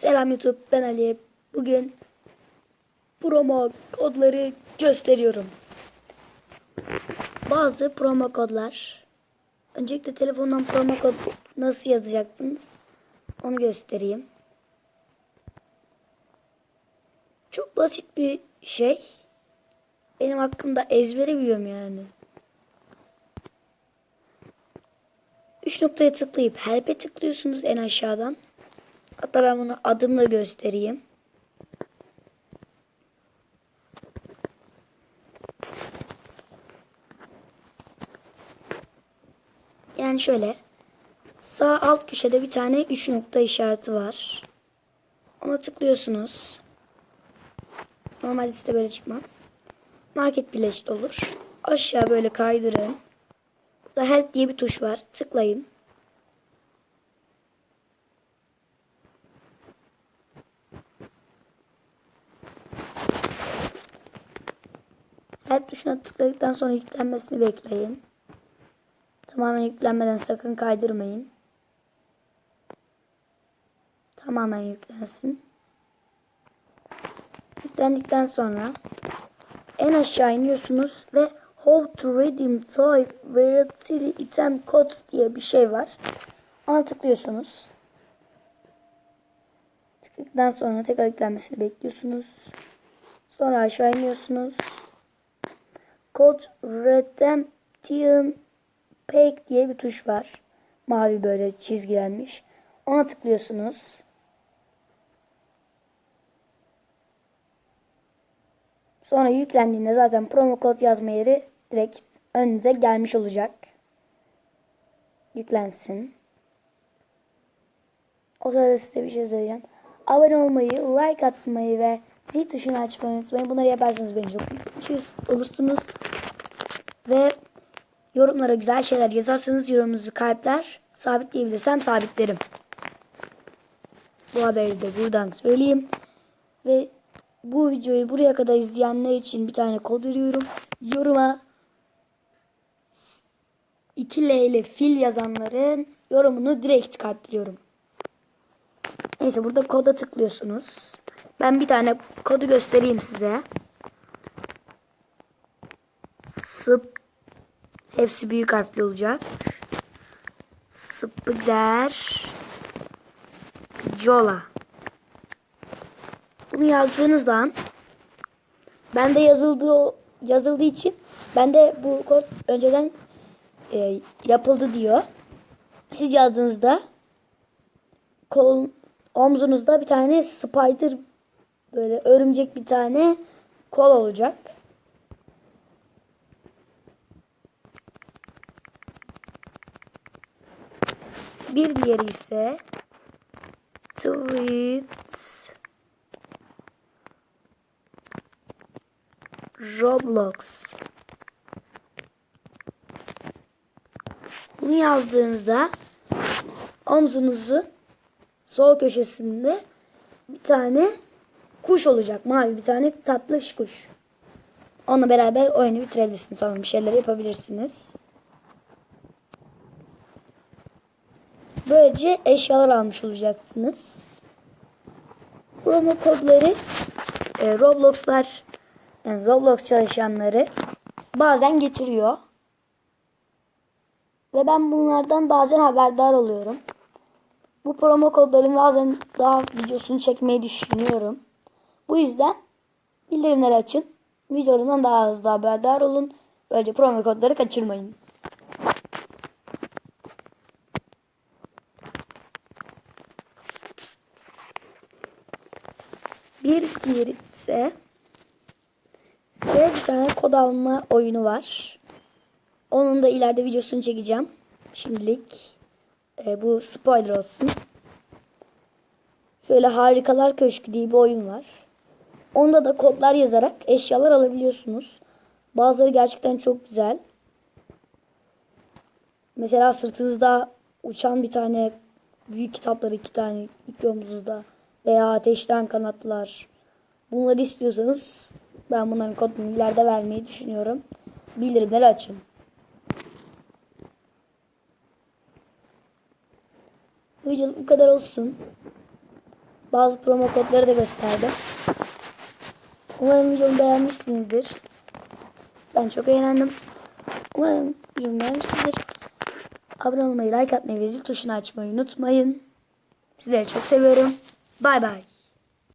Selam YouTube ben Ali. Bugün promo kodları gösteriyorum. Bazı promo kodlar. Öncelikle telefondan promo kod nasıl yazacaksınız? Onu göstereyim. Çok basit bir şey. Benim hakkımda ezbere biliyorum yani. Üç noktaya tıklayıp help'e tıklıyorsunuz en aşağıdan. Hatta ben bunu adımla göstereyim. Yani şöyle. Sağ alt köşede bir tane 3 nokta işareti var. Ona tıklıyorsunuz. Normalde site böyle çıkmaz. Market bileşit olur. Aşağı böyle kaydırın. Burada help diye bir tuş var. Tıklayın. Help tuşuna tıkladıktan sonra yüklenmesini bekleyin. Tamamen yüklenmeden sakın kaydırmayın. Tamamen yüklensin. Yüklendikten sonra en aşağı iniyorsunuz ve How to redeem toy variety item codes diye bir şey var. Ona tıklıyorsunuz. Tıkladıktan sonra tekrar yüklenmesini bekliyorsunuz. Sonra aşağı iniyorsunuz. Code Redemption Pack diye bir tuş var. Mavi böyle çizgilenmiş. Ona tıklıyorsunuz. Sonra yüklendiğinde zaten promo kod yazma yeri direkt önünüze gelmiş olacak. Yüklensin. O sırada size bir şey söyleyeceğim. Abone olmayı, like atmayı ve zil tuşunu açmayı unutmayın. Bunları yaparsanız beni çok mutlu olursunuz. Ve yorumlara güzel şeyler yazarsanız yorumunuzu kalpler sabitleyebilirsem sabitlerim. Bu haberi de buradan söyleyeyim. Ve bu videoyu buraya kadar izleyenler için bir tane kod veriyorum. Yoruma 2L ile fil yazanların yorumunu direkt kalpliyorum. Neyse burada koda tıklıyorsunuz. Ben bir tane kodu göstereyim size. Sıp hepsi büyük harfli olacak. Spıder Jola. Bunu yazdığınız zaman bende yazıldığı yazıldığı için bende bu kod önceden e, yapıldı diyor. Siz yazdığınızda kol omzunuzda bir tane spider böyle örümcek bir tane kol olacak. Bir diğeri ise tweet Roblox. Bunu yazdığınızda omzunuzu sol köşesinde bir tane kuş olacak. Mavi bir tane tatlış kuş. Onunla beraber oyunu bitirebilirsiniz. Sonra bir şeyler yapabilirsiniz. Böylece eşyalar almış olacaksınız. Promo kodları e, Roblox'lar yani Roblox çalışanları bazen getiriyor. Ve ben bunlardan bazen haberdar oluyorum. Bu promo kodların bazen daha videosunu çekmeyi düşünüyorum. Bu yüzden bildirimleri açın. Videolarımdan daha hızlı haberdar olun. Böylece promo kodları kaçırmayın. Bir diğeri ise size bir tane kod alma oyunu var. Onun da ileride videosunu çekeceğim. Şimdilik e, bu spoiler olsun. Şöyle Harikalar Köşkü diye bir oyun var. Onda da kodlar yazarak eşyalar alabiliyorsunuz. Bazıları gerçekten çok güzel. Mesela sırtınızda uçan bir tane büyük kitaplar iki tane iki omuzunuzda veya ateşten kanatlar. Bunları istiyorsanız ben bunların kodunu ileride vermeyi düşünüyorum. Bildirimleri açın. Bu videoluk bu kadar olsun. bazı promo kodları da gösterdim. Umarım videomu beğenmişsinizdir. Ben çok eğlendim. Umarım videomu beğenmişsinizdir. Abone olmayı, like atmayı ve zil tuşunu açmayı unutmayın. Sizleri çok seviyorum. Bay bay.